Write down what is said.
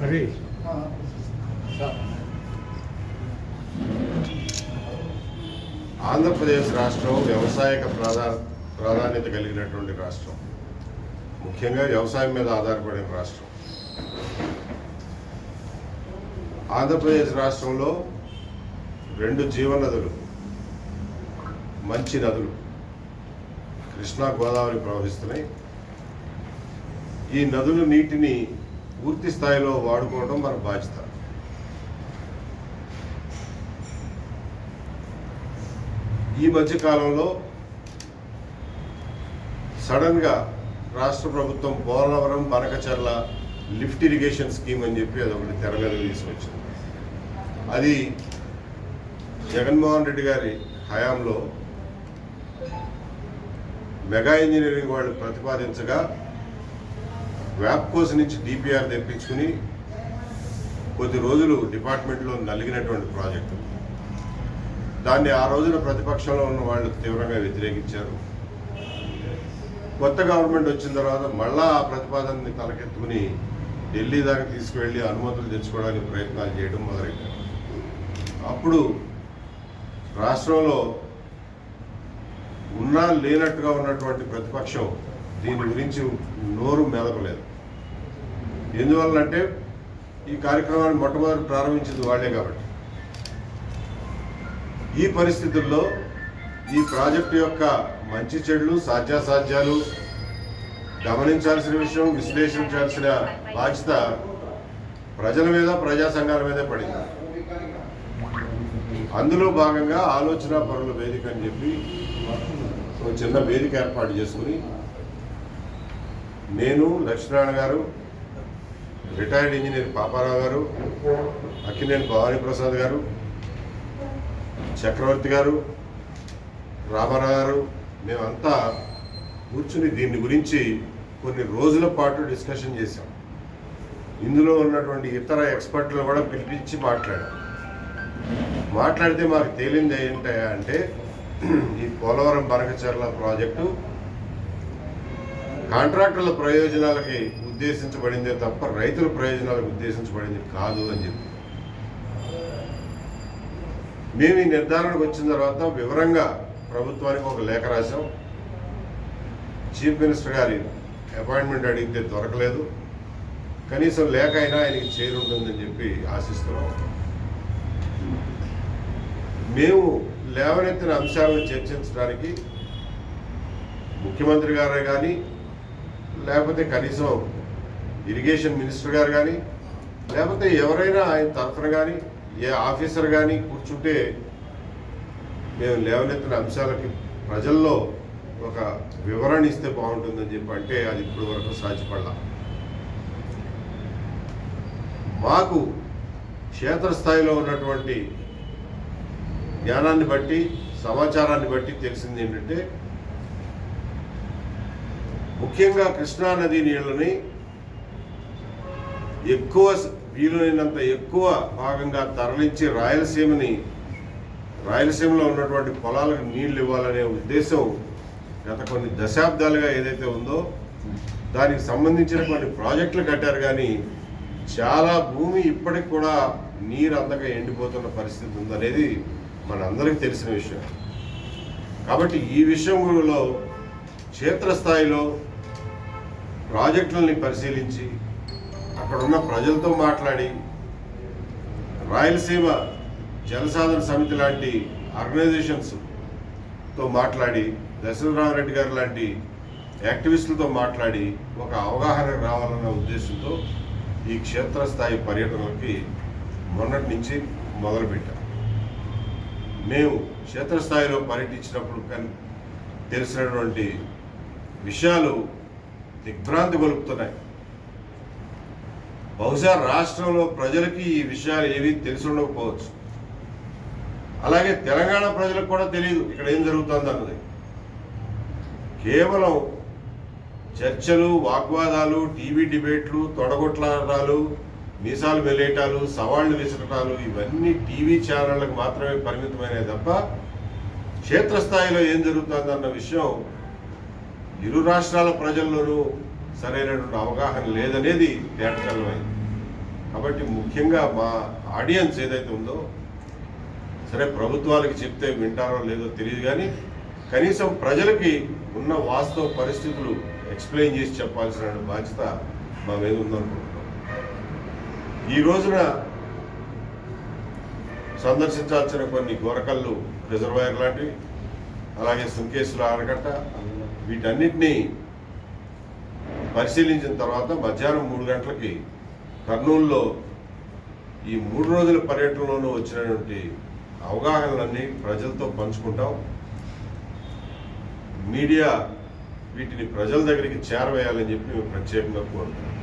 హరి ఆంధ్రప్రదేశ్ రాష్ట్రం వ్యవసాయక ప్రాధా ప్రాధాన్యత కలిగినటువంటి రాష్ట్రం. ముఖ్యంగా వ్యవసాయం మీద ఆధారపడిన రాష్ట్రం. ఆంధ్రప్రదేశ్ రాష్ట్రంలో రెండు జీవనదులు మంచి నదులు కృష్ణా గోదావరి ప్రవహిస్తున్నాయి. ఈ నదుల నీటిని పూర్తి స్థాయిలో వాడుకోవడం మన బాధ్యత. ఈ మధ్య కాలంలో సడన్గా రాష్ట్ర ప్రభుత్వం Polavaram Banakacherla lift irrigation scheme అని చెప్పి అది ఒకటి తెర మీద తీసుకొచ్చింది. అది జగన్మోహన్ రెడ్డి గారి హయాంలో మెగా ఇంజనీరింగ్ వాళ్ళు ప్రతిపాదించగా వ్యాప్కోస్ నుంచి డిపిఆర్ తెప్పించుకుని కొద్ది రోజులు డిపార్ట్మెంట్లో నలిగినటువంటి ప్రాజెక్టు. దాన్ని ఆ రోజున ప్రతిపక్షంలో ఉన్న వాళ్ళు తీవ్రంగా వ్యతిరేకించారు. కొత్త గవర్నమెంట్ వచ్చిన తర్వాత మళ్ళా ఆ ప్రతిపాదనని తలకెత్తుకుని ఢిల్లీ దాకా తీసుకువెళ్ళి అనుమతులు తెచ్చుకోవడానికి ప్రయత్నాలు చేయడం మొదలైంది అప్పుడు రాష్ట్రంలో ఉన్నా లేనట్టుగా ఉన్నటువంటి ప్రతిపక్షం దీని గురించి నోరు మెదపలేదు. ఎందువల్లంటే ఈ కార్యక్రమాన్ని మొట్టమొదటి ప్రారంభించింది వాళ్ళే కాబట్టి. ఈ పరిస్థితుల్లో ఈ ప్రాజెక్టు యొక్క మంచి చెడులు సాధ్యాసాధ్యాలు గమనించాల్సిన విషయం విశ్లేషించాల్సిన బాధ్యత ప్రజల మీద ప్రజా సంఘాల మీదే పడింది. అందులో భాగంగా ఆలోచన పరుల వేదిక అని చెప్పి ఒక చిన్న వేదిక ఏర్పాటు చేసుకుని నేను లక్ష్మీనారాయణ గారు రిటైర్డ్ ఇంజనీర్ పాపారావు గారు అక్కినేని భవానీ ప్రసాద్ గారు చక్రవర్తి గారు రామారావు గారు మేమంతా కూర్చుని దీని గురించి కొన్ని రోజుల పాటు డిస్కషన్ చేశాం. ఇందులో ఉన్నటువంటి ఇతర ఎక్స్పర్ట్లు కూడా పిలిపించి మాట్లాడాం. మాట్లాడితే మాకు తేలింది ఏంటంటే అంటే ఈ పోలవరం బనకచర్ల ప్రాజెక్టు కాంట్రాక్టర్ల ప్రయోజనాలకి ఉద్దేశించబడిందే తప్ప రైతుల ప్రయోజనాలకు ఉద్దేశించబడింది కాదు అని చెప్పి. మేము ఈ నిర్ధారణకు వచ్చిన తర్వాత వివరంగా ప్రభుత్వానికి ఒక లేఖ రాశాం. చీఫ్ మినిస్టర్ గారి అపాయింట్మెంట్ అడిగితే దొరకలేదు. కనీసం లేఖ అయినా ఆయనకి చేరుంటుందని చెప్పి ఆశిస్తున్నాం. మేము లేవనెత్తిన అంశాలను చర్చించడానికి ముఖ్యమంత్రి గారే కానీ లేకపోతే కనీసం ఇరిగేషన్ మినిస్టర్ గారు కానీ లేకపోతే ఎవరైనా ఆయన తరఫున కానీ ఏ ఆఫీసర్ కానీ కూర్చుంటే మేము లేవనెత్తిన అంశాలకి ప్రజల్లో ఒక వివరణ ఇస్తే బాగుంటుందని చెప్పి అంటే అది ఇప్పటి వరకు సాధ్యపడలా. మాకు క్షేత్రస్థాయిలో ఉన్నటువంటి జ్ఞానాన్ని బట్టి సమాచారాన్ని బట్టి తెలిసింది ఏంటంటే ముఖ్యంగా కృష్ణా నది నీళ్ళని ఎక్కువ స- వీలైనంత ఎక్కువ భాగంగా తరలించి రాయలసీమని రాయలసీమలో ఉన్నటువంటి పొలాలకు నీళ్ళు ఇవ్వాలనే ఉద్దేశం గత కొన్ని దశాబ్దాలుగా ఏదైతే ఉందో దానికి సంబంధించిన కొన్ని ప్రాజెక్టులు కట్టారు కానీ చాలా భూమి ఇప్పటికి కూడా నీరు అందక ఎండిపోతున్న పరిస్థితి ఉందనేది మనందరికీ తెలిసిన విషయం. కాబట్టి ఈ విషయంలో క్షేత్రస్థాయిలో ప్రాజెక్టులని పరిశీలించి అక్కడున్న ప్రజలతో మాట్లాడి రాయలసీమ జలసాధన సమితి లాంటి ఆర్గనైజేషన్స్తో మాట్లాడి దశరథరామరెడ్డి గారు లాంటి యాక్టివిస్టులతో మాట్లాడి ఒక అవగాహన రావాలన్న ఉద్దేశంతో ఈ క్షేత్రస్థాయి పర్యటనలకి మొన్నటి నుంచి మొదలుపెట్టాం. మేము క్షేత్రస్థాయిలో పర్యటించినప్పుడు తెలిసినటువంటి విషయాలు దిగ్భ్రాంతి గొలుపుతున్నాయి. బహుశా రాష్ట్రంలో ప్రజలకి ఈ విషయాలు ఏవి తెలిసి ఉండకపోవచ్చు. అలాగే తెలంగాణ ప్రజలకు కూడా తెలియదు ఇక్కడ ఏం జరుగుతుంది అన్నది. కేవలం చర్చలు వాగ్వాదాలు టీవీ డిబేట్లు తొడగొట్లాటాలు మీసాలు వెలేయటాలు సవాళ్ళు విసరటాలు ఇవన్నీ టీవీ ఛానళ్ళకు మాత్రమే పరిమితమైనవి తప్ప క్షేత్రస్థాయిలో ఏం జరుగుతుందన్న విషయం ఇరు రాష్ట్రాల ప్రజల్లోనూ సరైనటువంటి అవగాహన లేదనేది తేటతెల్లమైంది కాబట్టి ముఖ్యంగా మా ఆడియన్స్ ఏదైతే ఉందో సరే ప్రభుత్వాలకి చెప్తే వింటారో లేదో తెలియదు కానీ కనీసం ప్రజలకి ఉన్న వాస్తవ పరిస్థితులు ఎక్స్ప్లెయిన్ చేసి చెప్పాల్సిన బాధ్యత మా మీద ఉందనుకుంటున్నాం. ఈ రోజున సందర్శించాల్సిన కొన్ని గొరకళ్ళు రిజర్వాయర్ లాంటివి అలాగే సుంకేశ్వర ఆనకట్ట వీటన్నిటినీ పరిశీలించిన తర్వాత మధ్యాహ్నం మూడు గంటలకి కర్నూలులో ఈ మూడు రోజుల పర్యటనలోనూ వచ్చినటువంటి అవగాహనలన్నీ ప్రజలతో పంచుకుంటాం. మీడియా వీటిని ప్రజల దగ్గరికి చేరవేయాలని చెప్పి మేము ప్రత్యేకంగా కోరుతున్నాం.